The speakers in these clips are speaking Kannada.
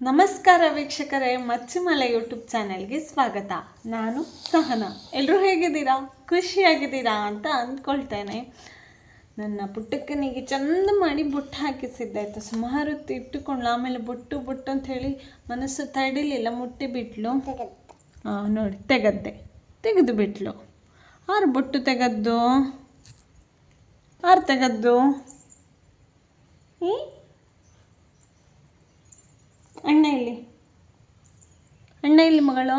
ನಮಸ್ಕಾರ ವೀಕ್ಷಕರೇ, ಮಚ್ಚಿಮಲೆ ಯೂಟ್ಯೂಬ್ ಚಾನೆಲ್ಗೆ ಸ್ವಾಗತ. ನಾನು ಸಹನಾ. ಎಲ್ಲರೂ ಹೇಗಿದ್ದೀರಾ? ಖುಷಿಯಾಗಿದ್ದೀರಾ ಅಂತ ಅಂದ್ಕೊಳ್ತೇನೆ. ನನ್ನ ಪುಟ್ಟಕ್ಕನಿಗೆ ಚಂದ ಮಾಡಿ ಬೊಟ್ಟು ಹಾಕಿಸಿದ್ದೆ ಆಯಿತು. ಸುಮಾರು ಇಟ್ಟುಕೊಂಡು ಆಮೇಲೆ ಬೊಟ್ಟು ಬೊಟ್ಟು ಅಂತ ಹೇಳಿ ಮನಸ್ಸು ತಡಿಲಿಲ್ಲ, ಮುಟ್ಟಿ ಬಿಟ್ಲು. ನೋಡಿ, ತೆಗದ್ದೆ. ತೆಗೆದು ಬಿಟ್ಲು. ಆರು ಬೊಟ್ಟು ತೆಗೆದ್ದು. ಆರು ತೆಗೆದ್ದು. ಅಣ್ಣ ಇಲ್ಲಿ ಅಣ್ಣ ಇಲ್ಲಿ ಮಗಳು?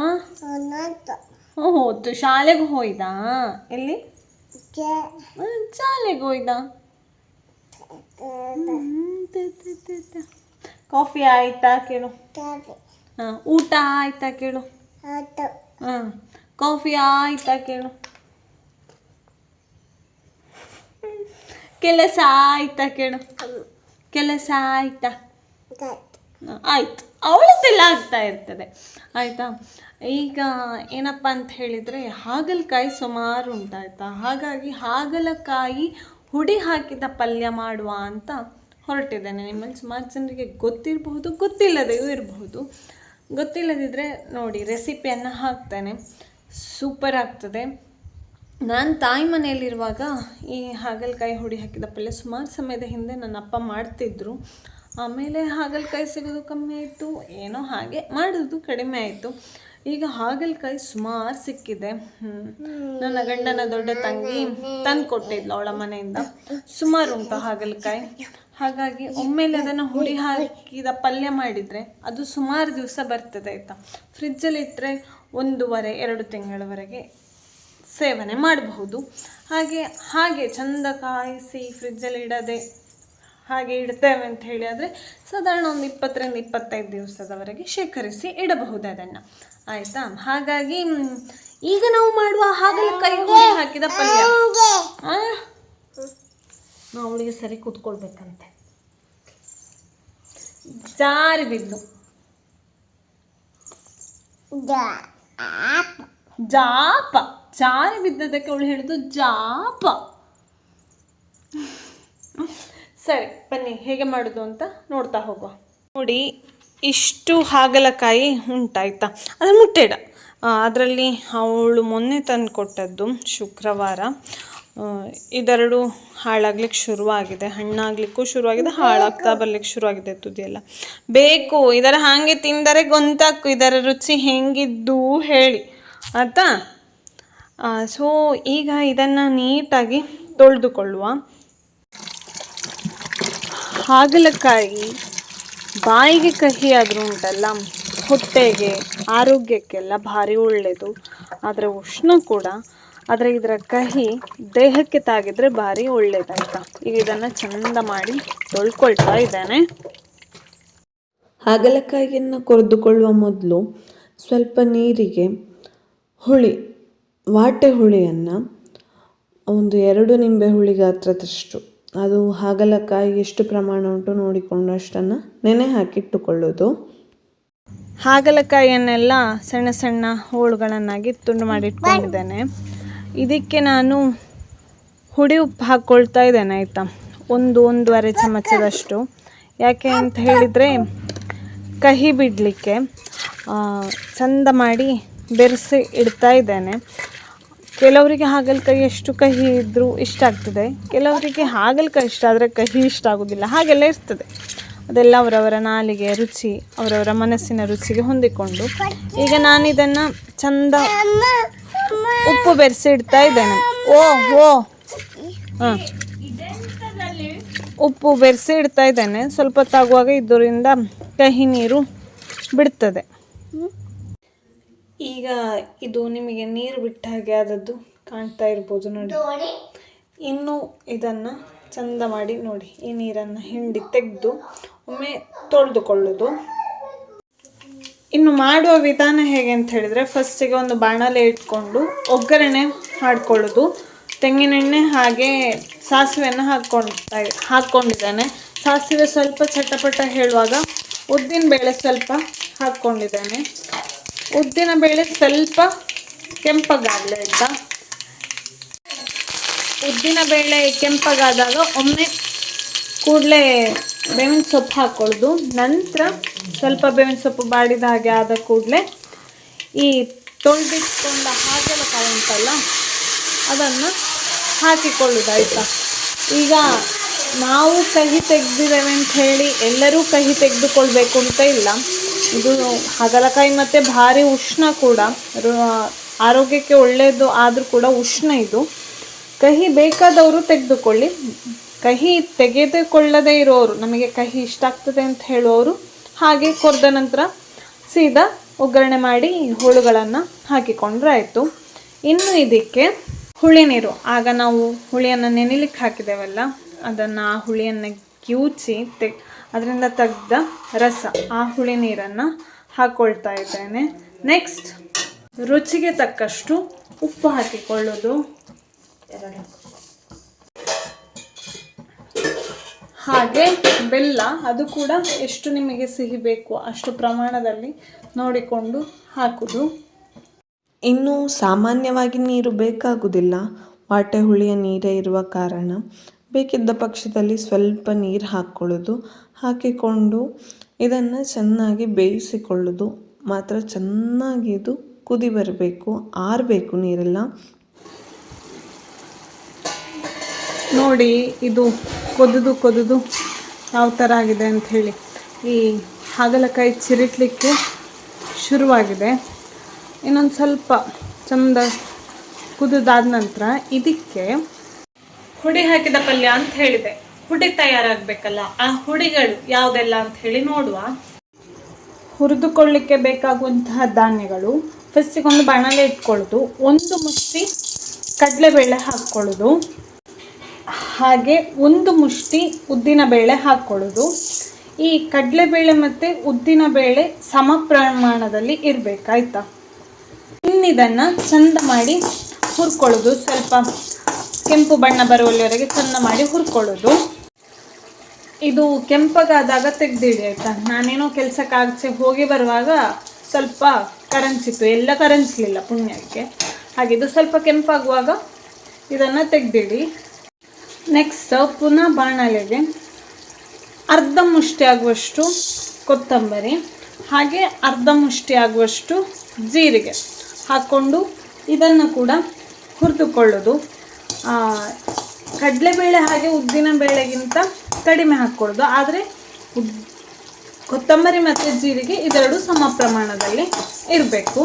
ಓ ಹೋತು ಶಾಲೆಗೆ ಹೋಯ್ದ? ಎಲ್ಲಿ? ಶಾಲೆಗೆ ಹೋಯ್ದ. ಕಾಫಿ ಆಯ್ತಾ ಕೇಳು. ಹಾಂ ಊಟ ಆಯ್ತಾ ಕೇಳು. ಹಾಂ ಕಾಫಿ ಆಯ್ತಾ ಕೇಳು. ಕೆಲಸ ಆಯ್ತಾ ಕೇಳು. ಕೆಲಸ ಆಯ್ತಾ? ಆಯ್ತು. ಅವಳದ್ದೆಲ್ಲ ಆಗ್ತಾ ಇರ್ತದೆ. ಆಯಿತಾ? ಈಗ ಏನಪ್ಪ ಅಂತ ಹೇಳಿದರೆ ಹಾಗಲಕಾಯಿ ಸುಮಾರು ಉಂಟಾಯ್ತಾ? ಹಾಗಾಗಿ ಹಾಗಲಕಾಯಿ ಹುಡಿ ಹಾಕಿದ ಪಲ್ಯ ಮಾಡುವ ಅಂತ ಹೊರಟಿದ್ದೇನೆ. ನಿಮ್ಮಲ್ಲಿ ಸುಮಾರು ಜನರಿಗೆ ಗೊತ್ತಿರಬಹುದು, ಗೊತ್ತಿಲ್ಲದೆಯೂ ಇರಬಹುದು. ಗೊತ್ತಿಲ್ಲದಿದ್ದರೆ ನೋಡಿ, ರೆಸಿಪಿಯನ್ನು ಹಾಕ್ತೇನೆ. ಸೂಪರ್ ಆಗ್ತದೆ. ನಾನು ತಾಯಿ ಮನೆಯಲ್ಲಿರುವಾಗ ಈ ಹಾಗಲಕಾಯಿ ಹುಡಿ ಹಾಕಿದ ಪಲ್ಯ ಸುಮಾರು ಸಮಯದ ಹಿಂದೆ ನನ್ನ ಅಪ್ಪ ಮಾಡ್ತಿದ್ರು. ಆಮೇಲೆ ಹಾಗಲಕಾಯಿ ಸಿಗೋದು ಕಮ್ಮಿ ಆಯಿತು, ಏನೋ ಹಾಗೆ ಮಾಡೋದು ಕಡಿಮೆ ಆಯಿತು. ಈಗ ಹಾಗಲಕಾಯಿ ಸುಮಾರು ಸಿಕ್ಕಿದೆ. ನನ್ನ ಗಂಡನ ದೊಡ್ಡ ತಂಗಿ ತಂದು ಕೊಟ್ಟಿದ್ಲು ಅವಳ ಮನೆಯಿಂದ. ಸುಮಾರು ಉಂಟು ಹಾಗಲಕಾಯಿ. ಹಾಗಾಗಿ ಒಮ್ಮೆಲೆ ಅದನ್ನು ಹುಡಿ ಹಾಕಿದ ಪಲ್ಯ ಮಾಡಿದರೆ ಅದು ಸುಮಾರು ದಿವಸ ಬರ್ತದೆ ಆಯಿತಾ. ಫ್ರಿಜ್ಜಲ್ಲಿ ಇಟ್ಟರೆ ಒಂದೂವರೆ, ಎರಡು ತಿಂಗಳವರೆಗೆ ಸೇವನೆ ಮಾಡಬಹುದು. ಹಾಗೆ ಹಾಗೆ ಚಂದ ಕಾಯಿಸಿ ಫ್ರಿಜ್ಜಲ್ಲಿ ಇಡದೆ ಹಾಗೆ ಇಡ್ತೇವೆ ಅಂತ ಹೇಳಿ ಆದರೆ ಸಾಧಾರಣ ಒಂದು ಇಪ್ಪತ್ತರಿಂದ ಇಪ್ಪತ್ತೈದು ದಿವಸದವರೆಗೆ ಶೇಖರಿಸಿ ಇಡಬಹುದು ಅದನ್ನು ಆಯಿತಾ? ಹಾಗಾಗಿ ಈಗ ನಾವು ಮಾಡುವ ಹಾಗಲಕಾಯಿ ಹುಳಿ ಹಾಕಿದ ಪಲ್ಯ. ಅವಳಿಗೆ ಸರಿ ಕೂತ್ಕೊಳ್ಬೇಕಂತೆ. ಜಾರಿ ಬಿದ್ದು. ಜಾಪ. ಜಾರಿ ಬಿದ್ದದಕ್ಕೆ ಅವಳು ಹೇಳಿದ್ದು ಜಾಪ. ಸರಿ, ಬನ್ನಿ, ಹೇಗೆ ಮಾಡೋದು ಅಂತ ನೋಡ್ತಾ ಹೋಗುವ. ನೋಡಿ, ಇಷ್ಟು ಹಾಗಲಕಾಯಿ ಉಂಟಾಯ್ತಾ? ಅದು ಮುಟ್ಟೆಡ. ಅದರಲ್ಲಿ ಅವಳು ಮೊನ್ನೆ ತಂದು ಕೊಟ್ಟದ್ದು ಶುಕ್ರವಾರ. ಇದೆರಡು ಹಾಳಾಗ್ಲಿಕ್ಕೆ ಶುರುವಾಗಿದೆ. ಹಣ್ಣಾಗ್ಲಿಕ್ಕೂ ಶುರುವಾಗಿದೆ, ಹಾಳಾಗ್ತಾ ಬರ್ಲಿಕ್ಕೆ ಶುರುವಾಗಿದೆ ತುದಿಯೆಲ್ಲ. ಬೇಕು, ಇದರ ಹಾಗೆ ತಿಂದರೆ ಗೊಂತಾಕು, ಇದರ ರುಚಿ ಹೆಂಗಿದ್ದು ಹೇಳಿ. ಆಯ್ತಾ? ಸೊ ಈಗ ಇದನ್ನು ನೀಟಾಗಿ ತೊಳೆದುಕೊಳ್ಳುವ. ಹಾಗಲಕಾಯಿ ಬಾಯಿಗೆ ಕಹಿ ಆದರೂ ಉಂಟಲ್ಲ, ಹೊಟ್ಟೆಗೆ, ಆರೋಗ್ಯಕ್ಕೆಲ್ಲ ಭಾರಿ ಒಳ್ಳೆಯದು ಅದರ ಉಷ್ಣ ಕೂಡ, ಆದರೆ ಇದರ ಕಹಿ ದೇಹಕ್ಕೆ ತಾಗಿದ್ರೆ ಭಾರಿ ಒಳ್ಳೇದಾಯ್ತಾ ಈಗ ಇದನ್ನು ಚಂದ ಮಾಡಿ ತೊಳ್ಕೊಳ್ತಾ ಇದ್ದಾನೆ. ಹಾಗಲಕಾಯಿಯನ್ನು ಕೊರೆದುಕೊಳ್ಳುವ ಮೊದಲು ಸ್ವಲ್ಪ ನೀರಿಗೆ ಹುಳಿ, ವಾಟೆ ಹುಳಿಯನ್ನು ಒಂದು ಎರಡು ನಿಂಬೆ ಹುಳಿ ಗಾತ್ರದಷ್ಟು ಅದು ಹಾಗಲಕಾಯಿ ಎಷ್ಟು ಪ್ರಮಾಣ ಉಂಟು ನೋಡಿಕೊಂಡು ಅಷ್ಟನ್ನು ನೆನೆ ಹಾಕಿಟ್ಟುಕೊಳ್ಳೋದು. ಹಾಗಲಕಾಯಿಯನ್ನೆಲ್ಲ ಸಣ್ಣ ಸಣ್ಣ ಹೋಳುಗಳನ್ನಾಗಿ ತುಂಡು ಮಾಡಿಟ್ಕೊಂಡಿದ್ದೇನೆ. ಇದಕ್ಕೆ ನಾನು ಹುಡಿ ಉಪ್ಪು ಹಾಕ್ಕೊಳ್ತಾ ಇದ್ದೇನೆ, ಆಯಿತಾ? ಒಂದು ಒಂದೂವರೆ ಚಮಚದಷ್ಟು. ಯಾಕೆ ಅಂತ ಹೇಳಿದರೆ ಕಹಿ ಬಿಡಲಿಕ್ಕೆ ಚಂದ ಮಾಡಿ ಬೆರೆಸಿ ಇಡ್ತಾ ಇದ್ದೇನೆ. ಕೆಲವರಿಗೆ ಹಾಗಲಕಾಯಿ ಎಷ್ಟು ಕಹಿ ಇದ್ದರೂ ಇಷ್ಟ ಆಗ್ತದೆ. ಕೆಲವರಿಗೆ ಹಾಗಲಕಾಯಿ ಇಷ್ಟ ಆದರೆ ಕಹಿ ಇಷ್ಟ ಆಗೋದಿಲ್ಲ. ಹಾಗೆಲ್ಲ ಇರ್ತದೆ. ಅದೆಲ್ಲ ಅವರವರ ನಾಲಿಗೆ ರುಚಿ, ಅವರವರ ಮನಸ್ಸಿನ ರುಚಿಗೆ ಹೊಂದಿಕೊಂಡು. ಈಗ ನಾನಿದನ್ನು ಚೆಂದ ಉಪ್ಪು ಬೆರೆಸಿ ಇಡ್ತಾ ಇದ್ದೇನೆ. ಓ ಓ ಹಾಂ. ಉಪ್ಪು ಬೆರೆಸಿ ಇಡ್ತಾ ಇದ್ದೇನೆ. ಸ್ವಲ್ಪ ಹೊತ್ತಾಗುವಾಗ ಇದರಿಂದ ಕಹಿ ನೀರು ಬಿಡ್ತದೆ. ಈಗ ಇದು ನಿಮಗೆ ನೀರು ಬಿಟ್ಟ ಹಾಗೆ ಆದದ್ದು ಕಾಣ್ತಾ ಇರ್ಬೋದು ನೋಡಿ. ಇನ್ನು ಇದನ್ನ ಚಂದ ಮಾಡಿ ನೋಡಿ ಈ ನೀರನ್ನ ಹಿಂಡಿ ತೆಗೆದು ಒಮ್ಮೆ ತೊಳೆದುಕೊಳ್ಳೋದು. ಇನ್ನು ಮಾಡುವ ವಿಧಾನ ಹೇಗೆ ಅಂತ ಹೇಳಿದ್ರೆ ಫಸ್ಟಿಗೆ ಒಂದು ಬಾಣಲೆ ಇಟ್ಕೊಂಡು ಒಗ್ಗರಣೆ ಮಾಡ್ಕೊಳ್ಳೋದು. ತೆಂಗಿನೆಣ್ಣೆ ಹಾಗೆ ಸಾಸಿವೆಯನ್ನು ಹಾಕ್ಕೊಳ್ತಾ ಹಾಕ್ಕೊಂಡಿದ್ದಾನೆ. ಸಾಸಿವೆ ಸ್ವಲ್ಪ ಚಟಪಟ ಹೇಳುವಾಗ ಉದ್ದಿನ ಬೇಳೆ ಸ್ವಲ್ಪ ಹಾಕ್ಕೊಂಡಿದ್ದೇನೆ. ಉದ್ದಿನ ಬೇಳೆ ಸ್ವಲ್ಪ ಕೆಂಪಗಾಗಲಿ ಆಯಿತಾ? ಉದ್ದಿನ ಬೇಳೆ ಕೆಂಪಗಾದಾಗ ಒಮ್ಮೆ ಕೂಡಲೇ ಬೇವಿನ ಸೊಪ್ಪು ಹಾಕ್ಕೊಳ್ಳೋದು ನಂತರ ಸ್ವಲ್ಪ ಬೇವಿನ ಸೊಪ್ಪು ಬಾಡಿದ ಹಾಗೆ ಆದ ಕೂಡಲೇ ಈ ತೊಳೆದಿಟ್ಕೊಂಡ ಹಾಗಲಕಾಯಿ ಉಂಟಲ್ಲ, ಅದನ್ನು ಹಾಕಿಕೊಳ್ಳೋದು, ಆಯಿತಾ? ಈಗ ನಾವು ಕಹಿ ತೆಗೆದಿದ್ದೇವೆ ಅಂತ ಹೇಳಿ ಎಲ್ಲರೂ ಕಹಿ ತೆಗೆದುಕೊಳ್ಬೇಕು ಅಂತ ಇಲ್ಲ. ಇದು ಹಾಗಲಕಾಯಿ ಮತ್ತು ಭಾರಿ ಉಷ್ಣ ಕೂಡ. ಆರೋಗ್ಯಕ್ಕೆ ಒಳ್ಳೆಯದು ಆದರೂ ಕೂಡ ಉಷ್ಣ ಇದು. ಕಹಿ ಬೇಕಾದವರು ತೆಗೆದುಕೊಳ್ಳಿ. ಕಹಿ ತೆಗೆದುಕೊಳ್ಳದೇ ಇರೋರು, ನಮಗೆ ಕಹಿ ಇಷ್ಟ ಆಗ್ತದೆ ಅಂತ ಹೇಳುವವರು, ಹಾಗೆ ಕೊರೆದ ನಂತರ ಸೀದಾ ಒಗ್ಗರಣೆ ಮಾಡಿ ಹೋಳುಗಳನ್ನು ಹಾಕಿಕೊಂಡ್ರೆ ಆಯಿತು. ಇನ್ನು ಇದಕ್ಕೆ ಹುಳಿ ನೀರು. ಆಗ ನಾವು ಹುಳಿಯನ್ನು ನೆನಿಲಿಕ್ಕೆ ಹಾಕಿದ್ದೇವಲ್ಲ, ಅದನ್ನು ಆ ಹುಳಿಯನ್ನು ಕಿವುಚಿ ತೆ ಅದರಿಂದ ತೆಗ್ದ ರಸ, ಆ ಹುಳಿ ನೀರನ್ನು ಹಾಕ್ಕೊಳ್ತಾ ಇದ್ದೇನೆ. ನೆಕ್ಸ್ಟ್ ರುಚಿಗೆ ತಕ್ಕಷ್ಟು ಉಪ್ಪು ಹಾಕಿಕೊಳ್ಳೋದು. ಹಾಗೆ ಬೆಲ್ಲ, ಅದು ಕೂಡ ಎಷ್ಟು ನಿಮಗೆ ಸಿಹಿ ಬೇಕು ಅಷ್ಟು ಪ್ರಮಾಣದಲ್ಲಿ ನೋಡಿಕೊಂಡು ಹಾಕುದು. ಇನ್ನು ಸಾಮಾನ್ಯವಾಗಿ ನೀರು ಬೇಕಾಗುವುದಿಲ್ಲ ವಾಟೆ ಹುಳಿಯ ನೀರೇ ಇರುವ ಕಾರಣ. ಬೇಕಿದ್ದ ಪಕ್ಷದಲ್ಲಿ ಸ್ವಲ್ಪ ನೀರು ಹಾಕ್ಕೊಳ್ಳೋದು ಹಾಕಿಕೊಂಡು ಇದನ್ನು ಚೆನ್ನಾಗಿ ಬೇಯಿಸಿಕೊಳ್ಳೋದು. ಮಾತ್ರ ಚೆನ್ನಾಗಿ ಇದು ಕುದಿ ಬರಬೇಕು, ಆರಬೇಕು ನೀರೆಲ್ಲ. ನೋಡಿ, ಇದು ಕೊದ್ದು ಕೊದ್ದು ಯಾವ ಥರ ಆಗಿದೆ ಅಂತ ಹೇಳಿ ಈ ಹಾಗಲಕಾಯಿ ಚಿರಿಟ್ಲಿಕ್ಕೆ ಶುರುವಾಗಿದೆ. ಇನ್ನೊಂದು ಸ್ವಲ್ಪ ಚಂದ ಕುದಿದಾದ ನಂತರ ಇದಕ್ಕೆ ಹುಡಿ ಹಾಕಿದ ಪಲ್ಯ ಅಂತ ಹೇಳಿದೆ. ಹುಡಿ ತಯಾರಾಗಬೇಕಲ್ಲ? ಆ ಹುಡಿಗಳು ಯಾವುದೆಲ್ಲ ಅಂತ ಹೇಳಿ ನೋಡುವ. ಹುರಿದುಕೊಳ್ಳಿಕ್ಕೆ ಬೇಕಾಗುವಂತಹ ಧಾನ್ಯಗಳು. ಫಸ್ಟಿಗೆ ಒಂದು ಬಾಣಲೆ ಇಟ್ಕೊಳ್ಳೋದು ಒಂದು ಮುಷ್ಟಿ ಕಡಲೆಬೇಳೆ ಹಾಕ್ಕೊಳ್ಳೋದು. ಹಾಗೆ ಒಂದು ಮುಷ್ಟಿ ಉದ್ದಿನ ಬೇಳೆ ಹಾಕ್ಕೊಳ್ಳೋದು. ಈ ಕಡಲೆಬೇಳೆ ಮತ್ತು ಉದ್ದಿನ ಬೇಳೆ ಸಮ ಪ್ರಮಾಣದಲ್ಲಿ ಇರಬೇಕಾಯ್ತಾ? ಇನ್ನಿದನ್ನು ಚಂದ ಮಾಡಿ ಹುರ್ಕೊಳ್ಳೋದು. ಸ್ವಲ್ಪ ಕೆಂಪು ಬಣ್ಣ ಬರುವಲ್ಲಿವರೆಗೆ ಚಂದ ಮಾಡಿ ಹುರ್ಕೊಳ್ಳೋದು. ಇದು ಕೆಂಪಗಾದಾಗ ತೆಗ್ದಿಡಿ ಆಯಿತಾ? ನಾನೇನೋ ಕೆಲಸಕ್ಕೆ ಆಚೆ ಹೋಗಿ ಬರುವಾಗ ಸ್ವಲ್ಪ ಕರಂಚಿತ್ತು. ಎಲ್ಲ ಕರಂಚಲಿಲ್ಲ ಪುಣ್ಯಕ್ಕೆ ಹಾಗೆ ಇದು ಸ್ವಲ್ಪ ಕೆಂಪಾಗುವಾಗ ಇದನ್ನು ತೆಗ್ದಿಡಿ. ನೆಕ್ಸ್ಟ್ ಪುನಃ ಬಾಣಲೆಗೆ ಅರ್ಧ ಮುಷ್ಟಿ ಆಗುವಷ್ಟು ಕೊತ್ತಂಬರಿ, ಹಾಗೆ ಅರ್ಧ ಮುಷ್ಟಿ ಆಗುವಷ್ಟು ಜೀರಿಗೆ ಹಾಕ್ಕೊಂಡು ಇದನ್ನು ಕೂಡ ಹುರಿದುಕೊಳ್ಳೋದು. ಕಡಲೆಬೇಳೆ ಹಾಗೆ ಉದ್ದಿನ ಬೇಳೆಗಿಂತ ಕಡಿಮೆ ಹಾಕ್ಕೊಳ್ಳೋದು ಆದರೆ ಕೊತ್ತಂಬರಿ ಮತ್ತು ಜೀರಿಗೆ ಇದೆರಡು ಸಮ ಪ್ರಮಾಣದಲ್ಲಿ ಇರಬೇಕು.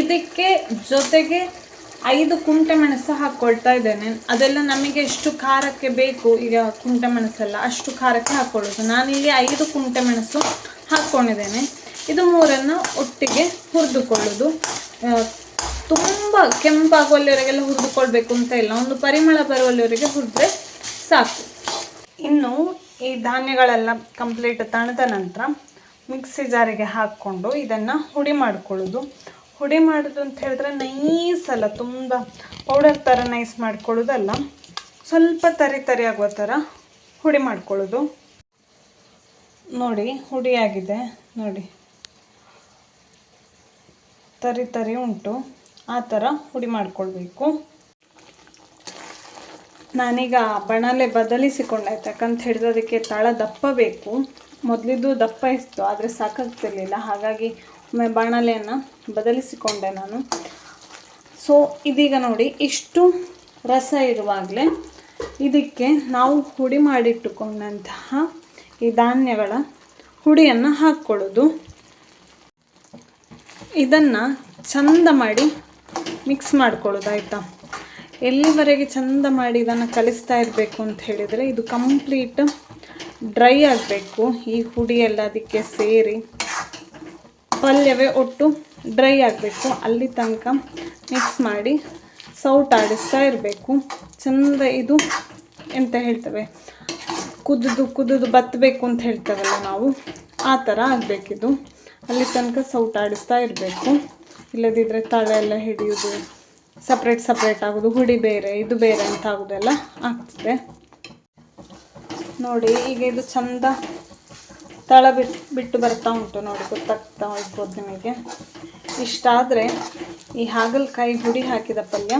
ಇದಕ್ಕೆ ಜೊತೆಗೆ ಐದು ಕುಂಟೆ ಮೆಣಸು ಹಾಕ್ಕೊಳ್ತಾ ಇದ್ದೇನೆ. ಅದೆಲ್ಲ ನಮಗೆ ಎಷ್ಟು ಖಾರಕ್ಕೆ ಬೇಕು? ಈಗ ಕುಂಟೆ ಮೆಣಸೆಲ್ಲ, ಅಷ್ಟು ಖಾರಕ್ಕೆ ಹಾಕ್ಕೊಳ್ಳೋದು ನಾನಿಲ್ಲಿ ಐದು ಕುಂಟೆ ಮೆಣಸು ಹಾಕ್ಕೊಂಡಿದ್ದೇನೆ. ಇದು ಮೂರನ್ನು ಒಟ್ಟಿಗೆ ಹುರಿದುಕೊಳ್ಳೋದು. ತುಂಬ ಕೆಂಪಾಗುವಲ್ಲಿವರೆಗೆಲ್ಲ ಹುರಿದುಕೊಳ್ಬೇಕು ಅಂತ ಇಲ್ಲ. ಒಂದು ಪರಿಮಳ ಬರುವಲ್ಲಿವರೆಗೆ ಹುರಿದ್ರೆ ಸಾಕು. ಇನ್ನು ಈ ಧಾನ್ಯಗಳೆಲ್ಲ ಕಂಪ್ಲೀಟ್ ತಣದ ನಂತರ ಮಿಕ್ಸಿ ಜಾರಿಗೆ ಹಾಕ್ಕೊಂಡು ಇದನ್ನು ಹುಡಿ ಮಾಡ್ಕೊಳ್ಳೋದು. ಹುಡಿ ಮಾಡೋದು ಅಂತ ಹೇಳಿದ್ರೆ ನೈಸ್ ಅಲ್ಲ, ತುಂಬ ಪೌಡರ್ ಥರ ನೈಸ್ ಮಾಡ್ಕೊಳ್ಳೋದಲ್ಲ, ಸ್ವಲ್ಪ ತರಿ ತರಿ ಆಗುವ ಥರ ಹುಡಿ ಮಾಡ್ಕೊಳ್ಳೋದು. ನೋಡಿ ಹುಡಿ ಆಗಿದೆ ನೋಡಿ. ತರಿ ತರಿ ಉಂಟು, ಆ ಥರ ಹುಡಿ ಮಾಡ್ಕೊಳ್ಬೇಕು. ನಾನೀಗ ಬಣಲೆ ಬದಲಿಸಿಕೊಂಡಾಯ್ತು. ಯಾಕಂತ ಹೇಳಿದ್ರೆ ಅದಕ್ಕೆ ತಳ ದಪ್ಪ ಬೇಕು. ಮೊದಲಿದ್ದು ದಪ್ಪ ಇತ್ತು, ಆದರೆ ಸಾಕಾಗ್ತಿರ್ಲಿಲ್ಲ. ಹಾಗಾಗಿ ಒಮ್ಮೆ ಬಾಣಲೆಯನ್ನು ಬದಲಿಸಿಕೊಂಡೆ ನಾನು. ಸೊ ಇದೀಗ ನೋಡಿ, ಇಷ್ಟು ರಸ ಇರುವಾಗಲೇ ಇದಕ್ಕೆ ನಾವು ಹುಡಿ ಮಾಡಿಟ್ಟುಕೊಂಡಂತಹ ಈ ಧಾನ್ಯಗಳ ಹುಡಿಯನ್ನು ಹಾಕ್ಕೊಳ್ಳೋದು ಇದನ್ನು ಚಂದ ಮಾಡಿ ಮಿಕ್ಸ್ ಮಾಡ್ಕೊಳ್ಳೋದು, ಆಯಿತಾ? ಎಲ್ಲಿವರೆಗೆ ಚಂದ ಮಾಡಿ ಇದನ್ನು ಕಲಿಸ್ತಾ ಇರಬೇಕು ಅಂತ ಹೇಳಿದರೆ ಇದು ಕಂಪ್ಲೀಟ್ ಡ್ರೈ ಆಗಬೇಕು. ಈ ಹುಡಿ ಎಲ್ಲ ಅದಕ್ಕೆ ಸೇರಿ ಪಲ್ಯವೇ ಒಟ್ಟು ಡ್ರೈ ಆಗಬೇಕು. ಅಲ್ಲಿ ತನಕ ಮಿಕ್ಸ್ ಮಾಡಿ ಸೌಟ್ ಆಡಿಸ್ತಾ ಇರಬೇಕು. ಚಂದ ಇದು ಎಂತ ಹೇಳ್ತೇವೆ? ಕುದ್ದು ಕುದ್ದು ಬತ್ತಬೇಕು ಅಂತ ಹೇಳ್ತೇವಲ್ಲ ನಾವು. ಆ ಥರ ಆಗಬೇಕಿದು. ಅಲ್ಲಿ ತನಕ ಸೌಟ್ ಆಡಿಸ್ತಾ ಇರಬೇಕು. ಇಲ್ಲದಿದ್ದರೆ ತಳ ಎಲ್ಲ ಹಿಡಿಯೋದು. ಸಪ್ರೇಟ್ ಸಪ್ರೇಟ್ ಆಗೋದು. ಹುಡಿ ಬೇರೆ, ಇದು ಬೇರೆ ಅಂತ ಆಗೋದೆಲ್ಲ ಆಗ್ತದೆ. ನೋಡಿ, ಈಗ ಇದು ಚಂದ ತಳ ಬಿಟ್ಟು ಬಿಟ್ಟು ಬರ್ತಾ ಉಂಟು ನೋಡಿ, ಗೊತ್ತಾಗ್ತಾ ಇರ್ಬೋದು ನಿಮಗೆ. ಇಷ್ಟಾದರೆ ಈ ಹಾಗಲಕಾಯಿ ಹುಡಿ ಹಾಕಿದ ಪಲ್ಯ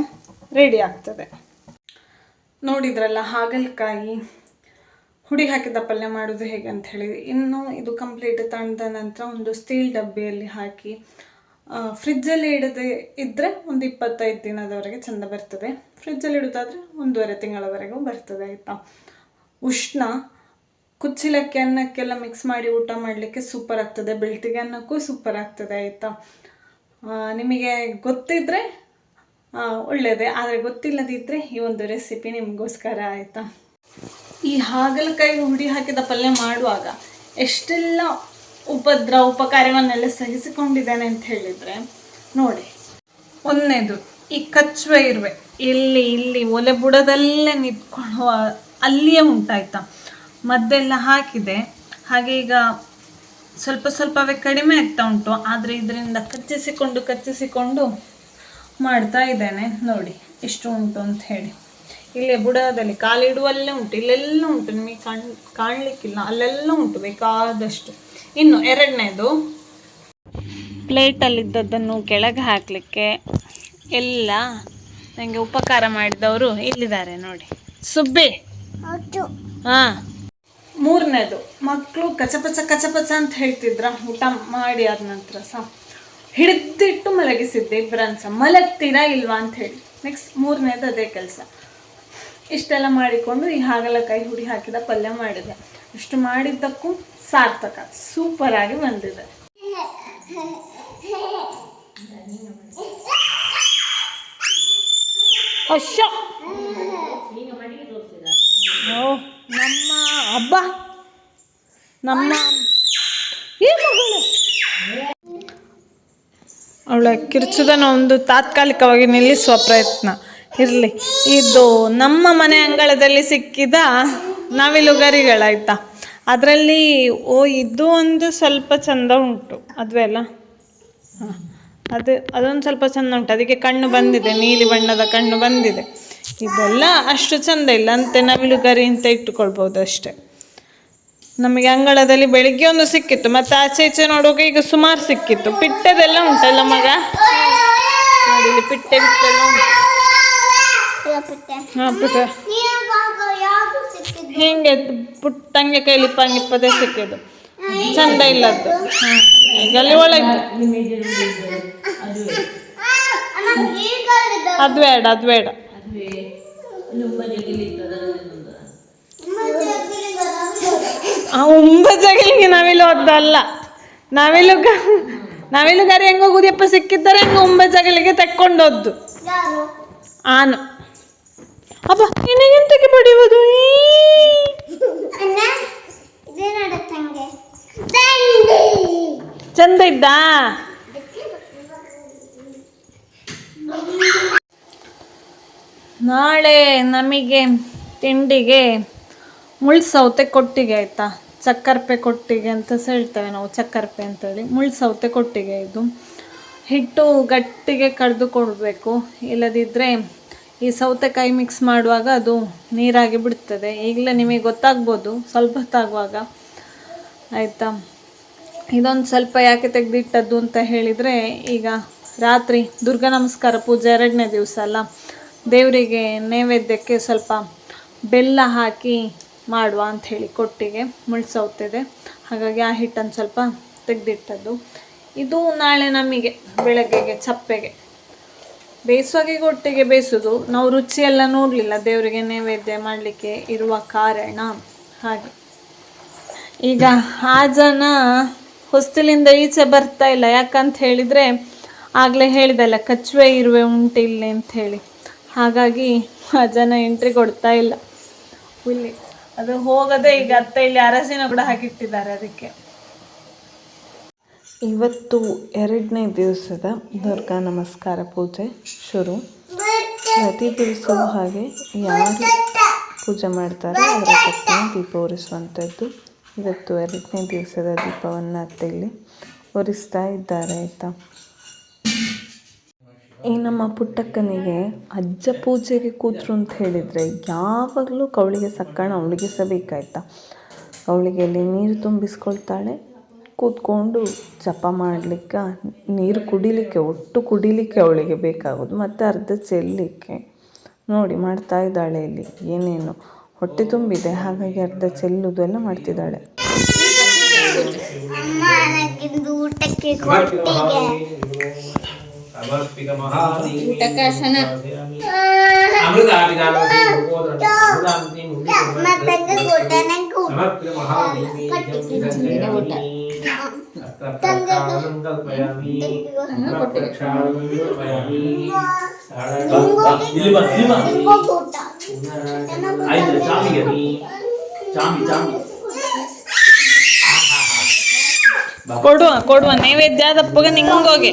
ರೆಡಿ ಆಗ್ತದೆ. ನೋಡಿದ್ರಲ್ಲ ಹಾಗಲಕಾಯಿ ಹುಡಿ ಹಾಕಿದ ಪಲ್ಯ ಮಾಡೋದು ಹೇಗೆ ಅಂತ ಹೇಳಿ. ಇನ್ನು ಇದು ಕಂಪ್ಲೀಟ್ ತಣ್ಣದ ನಂತರ ಒಂದು ಸ್ಟೀಲ್ ಡಬ್ಬಿಯಲ್ಲಿ ಹಾಕಿ ಫ್ರಿಜ್ಜಲ್ಲಿ ಇಡದೆ ಇದ್ದರೆ ಒಂದು ಇಪ್ಪತ್ತೈದು ದಿನದವರೆಗೆ ಚೆಂದ ಬರ್ತದೆ. ಫ್ರಿಜ್ಜಲ್ಲಿ ಇಡೋದಾದರೆ ಒಂದೂವರೆ ತಿಂಗಳವರೆಗೂ ಬರ್ತದೆ, ಆಯಿತಾ? ಉಷ್ಣ, ಕುಚ್ಚಿಲಕ್ಕಿ ಅನ್ನಕ್ಕೆಲ್ಲ ಮಿಕ್ಸ್ ಮಾಡಿ ಊಟ ಮಾಡಲಿಕ್ಕೆ ಸೂಪರ್ ಆಗ್ತದೆ. ಬೆಳ್ತಿಗೆ ಅನ್ನಕ್ಕೂ ಸೂಪರ್ ಆಗ್ತದೆ, ಆಯಿತಾ? ನಿಮಗೆ ಗೊತ್ತಿದ್ದರೆ ಒಳ್ಳೆಯದೇ ಆದರೆ ಗೊತ್ತಿಲ್ಲದಿದ್ದರೆ ಈ ಒಂದು ರೆಸಿಪಿ ನಿಮಗೋಸ್ಕರ, ಆಯಿತಾ? ಈ ಹಾಗಲಕಾಯಿ ಹುಡಿ ಹಾಕಿದ ಪಲ್ಯ ಮಾಡುವಾಗ ಎಷ್ಟೆಲ್ಲ ಉಪದ್ರ ಉಪಕಾರ್ಯವನ್ನೆಲ್ಲ ಸಹಿಸಿಕೊಂಡಿದ್ದಾನೆ ಅಂತ ಹೇಳಿದರೆ, ನೋಡಿ. ಒಂದನೇದು, ಈ ಕಚ್ಚುವೆ ಇರುವೆ. ಇಲ್ಲಿ ಇಲ್ಲಿ, ಒಲೆ ಬುಡದಲ್ಲೇ ನಿಂತ್ಕೊಂಡು ಅಲ್ಲಿಯೇ ಉಂಟಾಯ್ತಾ? ಮದ್ದೆಲ್ಲ ಹಾಕಿದೆ. ಹಾಗೆ ಈಗ ಸ್ವಲ್ಪ ಸ್ವಲ್ಪವೇ ಕಡಿಮೆ ಆಗ್ತಾ ಉಂಟು. ಆದರೆ ಇದರಿಂದ ಕಚ್ಚಿಸಿಕೊಂಡು ಕಚ್ಚಿಸಿಕೊಂಡು ಮಾಡ್ತಾ ಇದ್ದೇನೆ. ನೋಡಿ, ಎಷ್ಟು ಉಂಟು ಅಂತ ಹೇಳಿ. ಇಲ್ಲೇ ಬುಡದಲ್ಲಿ ಕಾಲಿಡುವಲ್ಲೇ ಉಂಟು ಇಲ್ಲೆಲ್ಲ ಉಂಟು ನಿಮಗೆ ಕಾಣ್ ಕಾಣಲಿಕ್ಕಿಲ್ಲ ಅಲ್ಲೆಲ್ಲ ಉಂಟು ಬೇಕಾದಷ್ಟು. ಇನ್ನು ಎರಡನೇದು. ಪ್ಲೇಟಲ್ಲಿದ್ದದ್ದನ್ನು ಕೆಳಗೆ ಹಾಕಲಿಕ್ಕೆ ಎಲ್ಲ ನನಗೆ ಉಪಕಾರ ಮಾಡಿದವರು ಇಲ್ಲಿದ್ದಾರೆ ನೋಡಿ. ಸುಬ್ಬಿ! ಹಾಂ. ಮೂರನೇದು ಮಕ್ಕಳು ಕಚಪಚ ಕಚಪಚ ಅಂತ ಹೇಳ್ತಿದ್ರ ಊಟ ಮಾಡಿ ಆದ ನಂತರ ಸಹ ಹಿಡಿದಿಟ್ಟು ಮಲಗಿಸಿದ್ದೆ ಇಬ್ಬರನ್ನ ಸಹ ಮಲಗ್ತೀರಾ ಇಲ್ವಾ ಅಂತ ಹೇಳಿ. ನೆಕ್ಸ್ಟ್ ಮೂರನೇದು ಅದೇ ಕೆಲಸ. ಇಷ್ಟೆಲ್ಲ ಮಾಡಿಕೊಂಡು ಈ ಹಾಗಲಕಾಯಿ ಹುಡಿ ಹಾಕಿದ ಪಲ್ಯ ಮಾಡಿದೆ. ಇಷ್ಟು ಮಾಡಿದ್ದಕ್ಕೂ ಸಾರ್ಥಕ ಸೂಪರ್ ಆಗಿ ಬಂದಿದೆ. ನಮ್ಮ ಹಬ್ಬ. ನಮ್ಮ ಅವಳ ಕಿರ್ಚದನ್ನು ಒಂದು ತಾತ್ಕಾಲಿಕವಾಗಿ ನಿಲ್ಲಿಸುವ ಪ್ರಯತ್ನ. ಇರಲಿ. ಇದು ನಮ್ಮ ಮನೆ ಅಂಗಳದಲ್ಲಿ ಸಿಕ್ಕಿದ ನವಿಲುಗರಿಗಳಾಯ್ತಾ ಅದರಲ್ಲಿ, ಓ, ಇದು ಒಂದು ಸ್ವಲ್ಪ ಚಂದ ಉಂಟು. ಅದುವೇ ಅಲ್ಲ ಹಾಂ. ಅದು, ಅದೊಂದು ಸ್ವಲ್ಪ ಚಂದ ಉಂಟು. ಅದಕ್ಕೆ ಕಣ್ಣು ಬಂದಿದೆ, ನೀಲಿ ಬಣ್ಣದ ಕಣ್ಣು ಬಂದಿದೆ. ಇದೆಲ್ಲ ಅಷ್ಟು ಚಂದ ಇಲ್ಲ. ಅಂತೆ ನವಿಲುಗರಿ ಅಂತ ಇಟ್ಟುಕೊಳ್ಬೋದು ಅಷ್ಟೇ. ನಮಗೆ ಅಂಗಳದಲ್ಲಿ ಬೆಳಿಗ್ಗೆ ಒಂದು ಸಿಕ್ಕಿತ್ತು. ಮತ್ತೆ ಆಚೆ ಈಚೆ ನೋಡುವಾಗ ಈಗ ಸುಮಾರು ಸಿಕ್ಕಿತ್ತು. ಪಿಟ್ಟದೆಲ್ಲ ಉಂಟಲ್ಲ ಮಗ? ನೋಡಿ ಪಿಟ್ಟೆ ಬಿಟ್ಟೆಲ್ಲ ಉಂಟು. ಪುಟ್ಟ ಹಿಂಗೆ ಪುಟ್ಟಂಗೆ ಕೈಲಿ ಪಂಗಿಪ್ಪದೇ ಸಿಕ್ಕಿದ್ದು. ಚಂದ ಇಲ್ಲದ್ದು. ಅದು ಈಗ ಅಲ್ಲಿ ಒಳಗೆ. ಅದು ಬೇಡ ಅದು ಬೇಡ. ಉಂಬ ಜಗಲಿಗೆ ನವಿಲು ಅದ್ದಲ್ಲ ನವಿಲು ನವಿಲುಗಾರಿ ಹೆಂಗೋ ಗುದಿಯಪ್ಪ ಸಿಕ್ಕಿದ್ದಾರೆ ಹೆಂಗ ಉಂಬ ಜಗಲಿಗೆ ತೆಕ್ಕೊಂಡೋದ್ದು? ಆನು. ಅಪ್ಪ ನಿನಗೆಂತಕ್ಕೆ ಬಡಿಯುವುದು? ಈ. ಚಂದ ಇದ್ದಾ? ನಾಳೆ ನಮಗೆ ತಿಂಡಿಗೆ ಮುಳ್ ಸೌತೆ ಕೊಟ್ಟಿಗೆ ಆಯ್ತಾ? ಚಕ್ಕರ್ಪೆ ಕೊಟ್ಟಿಗೆ ಅಂತ ಹೇಳ್ತೇವೆ ನಾವು ಚಕ್ಕರ್ಪೆ ಅಂತೇಳಿ. ಮುಳ್ ಸೌತೆ ಕೊಟ್ಟಿಗೆ ಇದು. ಹಿಟ್ಟು ಗಟ್ಟಿಗೆ ಕಡ್ದು ಕೊಡಬೇಕು. ಇಲ್ಲದಿದ್ದರೆ ಈ ಸೌತೆಕಾಯಿ ಮಿಕ್ಸ್ ಮಾಡುವಾಗ ಅದು ನೀರಾಗಿ ಬಿಡ್ತದೆ. ಈಗಲೇ ನಿಮಗೆ ಗೊತ್ತಾಗ್ಬೋದು, ಸ್ವಲ್ಪ ಹೊತ್ತಾಗುವಾಗ. ಆಯಿತಾ? ಇದೊಂದು ಸ್ವಲ್ಪ ಯಾಕೆ ತೆಗೆದಿಟ್ಟದ್ದು ಅಂತ ಹೇಳಿದರೆ, ಈಗ ರಾತ್ರಿ ದುರ್ಗಾ ನಮಸ್ಕಾರ ಪೂಜೆ ಎರಡನೇ ದಿವಸ ಅಲ್ಲ? ದೇವರಿಗೆ ನೈವೇದ್ಯಕ್ಕೆ ಸ್ವಲ್ಪ ಬೆಲ್ಲ ಹಾಕಿ ಮಾಡುವ ಅಂಥೇಳಿ ಕೊಟ್ಟಿಗೆ ಮುಳ್ಸೌತಿದೆ. ಹಾಗಾಗಿ ಆ ಹಿಟ್ಟನ್ನು ಸ್ವಲ್ಪ ತೆಗೆದಿಟ್ಟದ್ದು. ಇದು ನಾಳೆ ನಮಗೆ ಬೆಳಗ್ಗೆಗೆ, ಚಪ್ಪೆಗೆ. ಬೇಯಿಸುವಾಗೆ ಒಟ್ಟಿಗೆ ಬೇಯಿಸೋದು. ನಾವು ರುಚಿಯೆಲ್ಲ ನೋಡಲಿಲ್ಲ. ದೇವರಿಗೆ ನೈವೇದ್ಯ ಮಾಡಲಿಕ್ಕೆ ಇರುವ ಕಾರಣ ಹಾಗೆ. ಈಗ ಆ ಜನ ಹೊಸ್ತಿಲಿಂದ ಈಚೆ ಬರ್ತಾ ಇಲ್ಲ. ಯಾಕಂತ ಹೇಳಿದರೆ ಆಗಲೇ ಹೇಳಿದಲ್ಲ ಕಚ್ಚುವೆ ಇರುವೆ ಉಂಟು ಇಲ್ಲಿ ಅಂತ ಹೇಳಿ. ಹಾಗಾಗಿ ಆ ಜನ ಎಂಟ್ರಿ ಕೊಡ್ತಾ ಇಲ್ಲ. ಇಲ್ಲಿ ಅದು ಹೋಗದೆ ಈಗ ಅತ್ತೆ ಇಲ್ಲಿ ಅರಸಿನ ಕೂಡ ಹಾಕಿಟ್ಟಿದ್ದಾರೆ ಅದಕ್ಕೆ. ಇವತ್ತು ಎರಡನೇ ದಿವಸದ ದುರ್ಗಾ ನಮಸ್ಕಾರ ಪೂಜೆ ಶುರು. ಪ್ರತಿ ದಿವಸವೂ ಹಾಗೆ ಯಾರು ಪೂಜೆ ಮಾಡ್ತಾರೆ, ಅವರ ಪತ್ನಿ ದೀಪ ಉರಿಸುವಂಥದ್ದು ಇವತ್ತು ಎರಡನೇ ದಿವಸದ ದೀಪವನ್ನು ಅತ್ತೆಯಲ್ಲಿ ಉರಿಸ್ತಾ ಇದ್ದಾರೆ, ಆಯಿತಾ? ಈ ನಮ್ಮ ಪುಟ್ಟಕ್ಕನಿಗೆ ಅಜ್ಜ ಪೂಜೆಗೆ ಕೂತ್ರು ಅಂತ ಹೇಳಿದರೆ ಯಾವಾಗಲೂ ಕವಳಿಗೆ ಸಕ್ಕಣ, ಅವಳಿಗೆ ಸಹ ಅವಳಿಗೆ ಅಲ್ಲಿ ನೀರು ತುಂಬಿಸ್ಕೊಳ್ತಾಳೆ ಕೂತ್ಕೊಂಡು ಜಪ ಮಾಡಲಿಕ್ಕೆ ನೀರು ಕುಡಿಲಿಕ್ಕೆ ಒಟ್ಟು ಕುಡಿಲಿಕ್ಕೆ ಅವಳಿಗೆ ಬೇಕಾಗೋದು. ಮತ್ತು ಅರ್ಧ ಚೆಲ್ಲಲಿಕ್ಕೆ ನೋಡಿ ಮಾಡ್ತಾ ಇದ್ದಾಳೆ ಇಲ್ಲಿ. ಏನೇನು? ಹೊಟ್ಟೆ ತುಂಬಿದೆ ಹಾಗಾಗಿ ಅರ್ಧ ಚೆಲ್ಲುದು ಎಲ್ಲ ಮಾಡ್ತಿದ್ದಾಳೆ. ಊಟಕ್ಕೆ ಕೊಟ್ಟಿಗೆ ಸಮರ್ಪಿತ ಮಹಾದೇವಿ ಊಟಕ್ಕಾಸನ ಮತ್ತಂಗ ಊಟ ನಂಗೆ ಊಟ ಸಮರ್ಪಿತ ಮಹಾದೇವಿ ಇಲ್ಲಿ ಬಾ ಇಲ್ಲಿ ಬಾ ನಿಮ್ಗೆ ಊಟ ಆಯ್ತು ಚಾಮಿಗೆ ಚಾಮಿ ಚಾಮಿ ಕೊಡುವ ಕೊಡುವ ನೈವೇದ್ಯ ದಪ್ಪಗ ನಿಂಗೋಗೆ ಹೋಗಿ.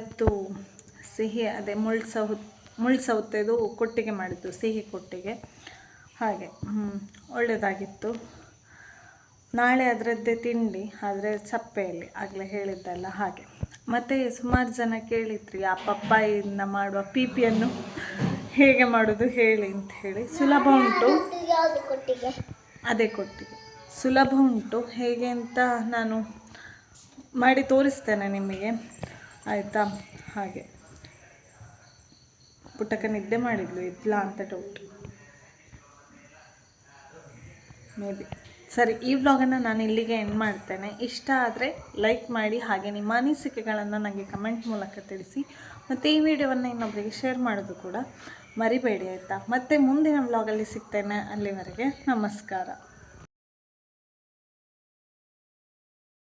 ಇವತ್ತು ಸಿಹಿ, ಅದೇ ಮುಳ್ಳು ಸೌ ಮುಳ್ಳು ಸೌತೆದು ಕೊಟ್ಟಿಗೆ ಮಾಡಿದ್ದು, ಸಿಹಿ ಕೊಟ್ಟಿಗೆ. ಹಾಗೆ ಒಳ್ಳೆಯದಾಗಿತ್ತು ನಾಳೆ ಅದರದ್ದೇ ತಿಂಡಿ, ಆದರೆ ಸಪ್ಪೆಯಲ್ಲಿ ಆಗಲೇ ಹೇಳಿದ್ದಲ್ಲ ಹಾಗೆ. ಮತ್ತು ಸುಮಾರು ಜನ ಕೇಳಿದ್ರಿ ಆ ಪಪ್ಪಾಯಿಂದ ಮಾಡುವ ಪೀಪಿಯನ್ನು ಹೇಗೆ ಮಾಡೋದು ಹೇಳಿ ಅಂತ ಹೇಳಿ. ಸುಲಭ ಉಂಟು. ಅದೇ ಕೊಟ್ಟಿಗೆ. ಸುಲಭ ಉಂಟು. ಹೇಗೆ ಅಂತ ನಾನು ಮಾಡಿ ತೋರಿಸ್ತೇನೆ ನಿಮಗೆ. ಆಯಿತಾ? ಹಾಗೆ. ಪುಟ್ಟಕ್ಕ ನಿದ್ದೆ ಮಾಡಿದ್ಲು, ಇದ್ಲ ಅಂತ ಡೌಟ್ ಮೇ ಬಿ ಸರಿ, ಈ ವ್ಲಾಗನ್ನು ನಾನು ಇಲ್ಲಿಗೆ ಎಂಡ್ ಮಾಡ್ತೇನೆ. ಇಷ್ಟ ಆದರೆ ಲೈಕ್ ಮಾಡಿ, ಹಾಗೆ ನಿಮ್ಮ ಅನಿಸಿಕೆಗಳನ್ನು ನನಗೆ ಕಮೆಂಟ್ ಮೂಲಕ ತಿಳಿಸಿ. ಮತ್ತು ಈ ವಿಡಿಯೋವನ್ನು ಇನ್ನೊಬ್ಬರಿಗೆ ಶೇರ್ ಮಾಡೋದು ಕೂಡ ಮರಿಬೇಡಿ, ಆಯಿತಾ? ಮತ್ತೆ ಮುಂದಿನ ವ್ಲಾಗಲ್ಲಿ ಸಿಗ್ತೇನೆ. ಅಲ್ಲಿವರೆಗೆ ನಮಸ್ಕಾರ.